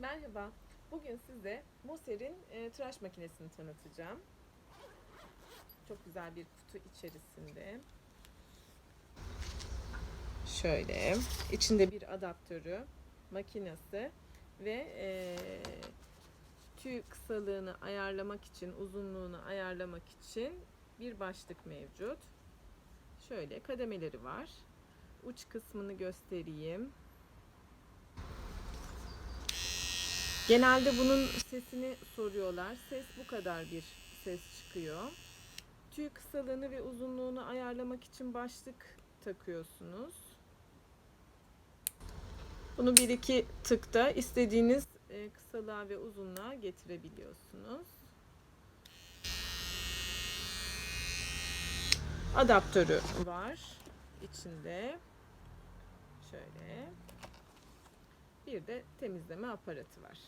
Merhaba. Bugün size Moser'in e, tıraş makinesini tanıtacağım. Çok güzel bir kutu içerisinde. Şöyle. içinde bir adaptörü, makinesi ve e, tüy kısalığını ayarlamak için, uzunluğunu ayarlamak için bir başlık mevcut. Şöyle kademeleri var. Uç kısmını göstereyim. Genelde bunun sesini soruyorlar. Ses bu kadar bir ses çıkıyor. Tüy kısalığını ve uzunluğunu ayarlamak için başlık takıyorsunuz. Bunu bir iki tıkta istediğiniz e, kısalığa ve uzunluğa getirebiliyorsunuz. Adaptörü var içinde. Şöyle. Bir de temizleme aparatı var.